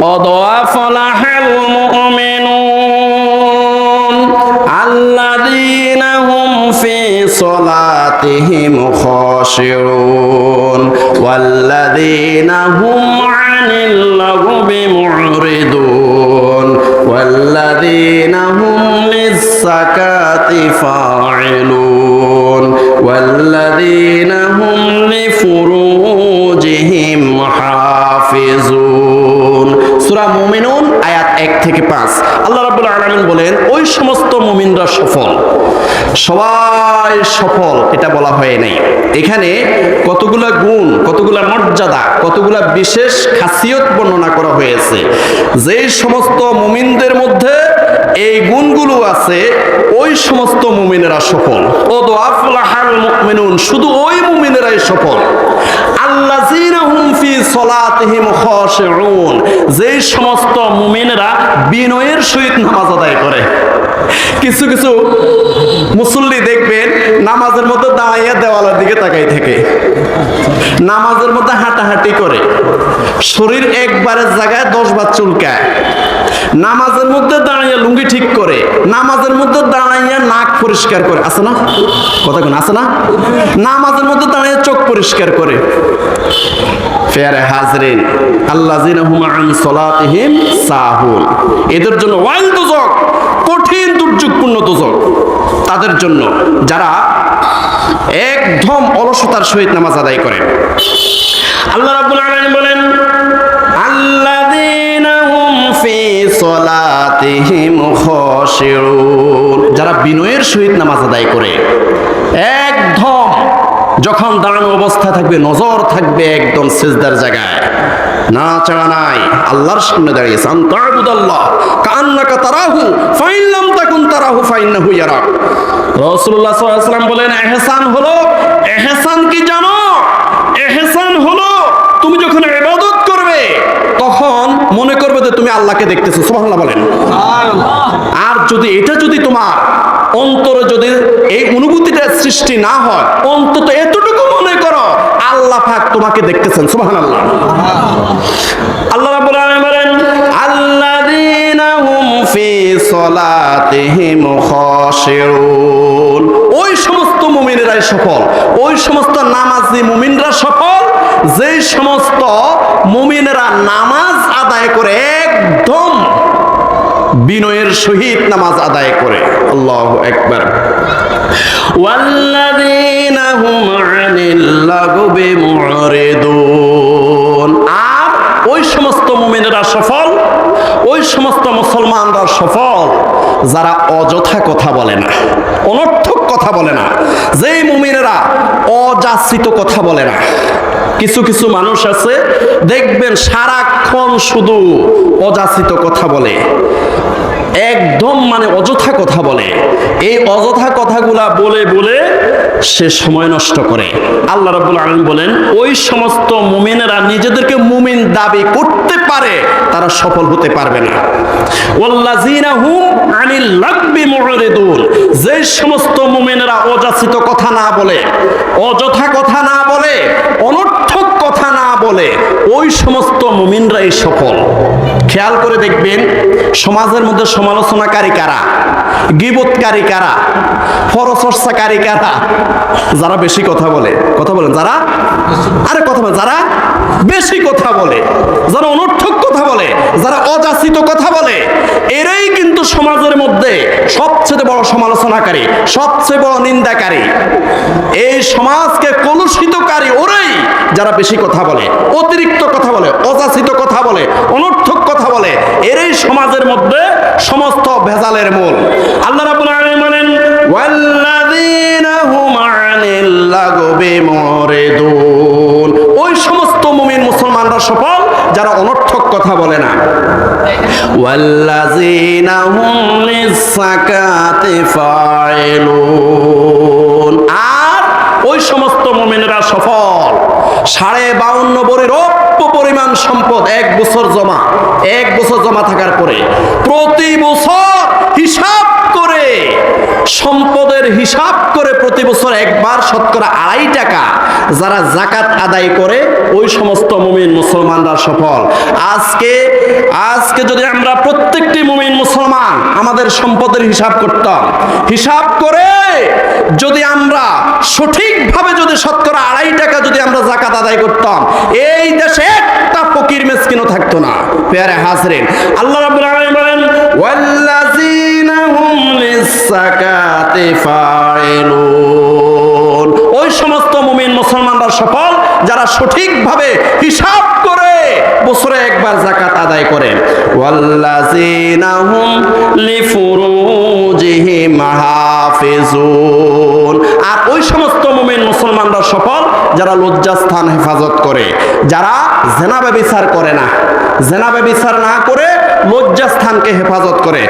قد أفلح المؤمنون الذين هم في صلاتهم خاشعون والذين هم عن اللغو معرضون والذين هم للزكاة فاعلون আল্লাহ রাব্বুল আলামিন বলেন, ওই সমস্ত মুমিনরা সফল। সবাই সফল, এটা বলা হয় নাই। এখানে কতগুলা গুণ, কতগুলা মর্যাদা, কতগুলা বিশেষ খাসিয়ত বর্ণনা করা হয়েছে। যে সমস্ত মুমিনদের মধ্যে এই গুণগুলো আছে, ওই সমস্ত মুমিনেরা সফল। ও দো আফলাহাল মুমিনুন, শুধু ওই মুমিনেরাই সফল। আল্লাযীনা হুম ফি সলাতিহিম খাশিউন। যে সমস্ত মুমিনেরা বিনয়ের সহিত নামাজ আদায় করে। কিছু কিছু মুসল্লি দেখবেন নামাজের মধ্যে দাঁড়াইয়া দেওয়ালের দিকে তাকাই থাকে। নামাজের মধ্যে হাঁটাহাঁটি করে। শরীর একবারের জায়গায় দশ বার চুলকায়। নামাজের মধ্যে দাঁড়াইয়া লুঙ্গি ঠিক করে, নামাজের মধ্যে দাঁড়াইয়া নাক পরিষ্কার করে, আছে না? কথা কোন আছে না? নামাজের মধ্যে দাঁড়াইয়া চোখ পরিষ্কার করে। ফেয়ারে হাজরিন আল্লাহ আন সলাতিহিম সাহুন। এদের জন্য ওয়াইল দুজক, কঠিন, দুর্যোগপূর্ণ দুজক। তাদের জন্য যারা একদম অলসতার সহিত নামাজ আদায় করে। আল্লাহ রাব্বুল আলামিন বলেন যারা বিনয়ের সহিত নামাজ আদায় করে, একদম যখন দাঁড়ানো অবস্থা থাকবে, নজর থাকবে একদম সিজদার জায়গায়। না চাড়া নাই, আল্লাহর সামনে দাঁড়িয়েছে। আন্তাবুদাল্লাহ কান্নাকা তারাহু, ফাইন লাম তাকুন তারাহু বলেন হলো ইহসান কি জানো ইহসান হলো তুমি যখন ইবাদত করবে তখন মনে করবে যে তুমি আল্লাহকে দেখতেছো সুবহানাল্লাহ বলেন। আর যদি এটা যদি তোমার অন্তরে যদি এই অনুভূতিটা সৃষ্টি না হয় অন্তত এতটুকু মনে করো আল্লাহ পাক তোমাকে দেখতেছেন সুবহানাল্লাহ। আল্লাহ রাব্বুল আলামিন বলেন আল্লাযীনা হুম ফি সলাতিহিম খাশিউন। ওই সমস্ত মুমিনেরাই সফল ওই সমস্ত নামাজি মুমিনরা সফল যেই সমস্ত মুমিনেরা নামাজ আদায় করে, একদম বিনয়ের সহিত নামাজ আদায় করে। আল্লাহ একবার আর ওই সমস্ত মুমিনেরা সফল, ওই সমস্ত মুসলমানরা সফল। যারা অযথা কথা বলে না, অনর্থক কথা বলে না, যেই মুমিনেরা অযাচিত কথা বলে না, কিছু কিছু মানুষ আছে, দেখবেন সারাক্ষণ শুধু অযাচিত কথা বলে। একদম মানে অযথা কথা বলে। এই অযথা কথাগুলা বলে বলে সে সময় নষ্ট করে। আল্লাহ রাব্বুল আলামিন বলেন, ওই সমস্ত মুমিনেরা নিজেদেরকে মুমিন দাবি করতে পারে, তারা সফল হতে পারবে না। ওয়াল্লাযিনা হুম আনিল লাগবি মুরিদুন। যে সমস্ত মুমিনেরা অযাচিত কথা না বলে, অযথা কথা না বলে অনর্থক কথা না বলে ওই সমস্ত মুমিনরাই সফল। খেয়াল করে দেখবেন, সমাজের মধ্যে সমালোচনাকারী কারা, গিবতকারী কারা, পরচর্চাকারী কারা, যারা বেশি কথা বলে। কথা বলেন, যারা? আরে কথা বলে যারা বেশি কথা বলে, যারা অনর্থক কথা বলে, যারা অযাচিত কথা বলে, এরাই কিন্তু সমাজের মধ্যে সবচেয়ে বড় সমালোচনাকারী, সবচেয়ে বড় নিন্দাকারী। এই সমাজকে কলুষিতকারী যারা বেশি কথা বলে, অতিরিক্ত কথা বলে, অযাচিত কথা বলে, অনর্থক কথা বলে, এরাই সমাজের মধ্যে সমস্ত ভেজালের মূল। আল্লাহ রাব্বুল আলামিন বলেন, ওয়াল্লাযীনা হুম আনিল লাগবি মুরিদুন ওই সমস্ত মুমিন মুসলমানরা সফল, যারা অনর্থক কথা বলে না। ওয়াল্লাযীনা হুম লিসাকাতি ফাইলুন। আর ওই সমস্ত মুমিনেরা সফল। সাড়ে বাউন্ন বড়ির অল্প পরিমাণ সম্পদ এক বছর জমা, এক বছর জমা থাকার পরে প্রতি বছর হিসাব করে, সম্পদের হিসাব করে প্রতি বছর একবার শতকরা আড়াই টাকা যারা জাকাত আদায় করে, ওই সমস্ত মুমিন মুসলমানরা সফল। আজকে আজকে যদি আমরা প্রত্যেকটি মুমিন মুসলমান আমাদের সম্পদের হিসাব করতাম, হিসাব করে যদি আমরা সঠিকভাবে যদি শতকরা আড়াই টাকা যদি আমরা জাকাত আদায় করতাম, এই দেশে একটা ফকির মেসকিনও থাকতো না। পেয়ারে হাজরেন, আল্লাহ বলেন ওই সমস্ত মুমিন মুসলমানরা সফল যারা সঠিকভাবে হিসাব করে বছরে একবার জাকাত আদায় করে আর ওই সমস্ত মুমিন মুসলমানরা সফল, যারা লজ্জাস্থান হেফাজত করে। যারা জেনা ব্যবিচার করে না, জেনা ব্যবিচার না করে লজ্জাস্থানকে হেফাজত করে।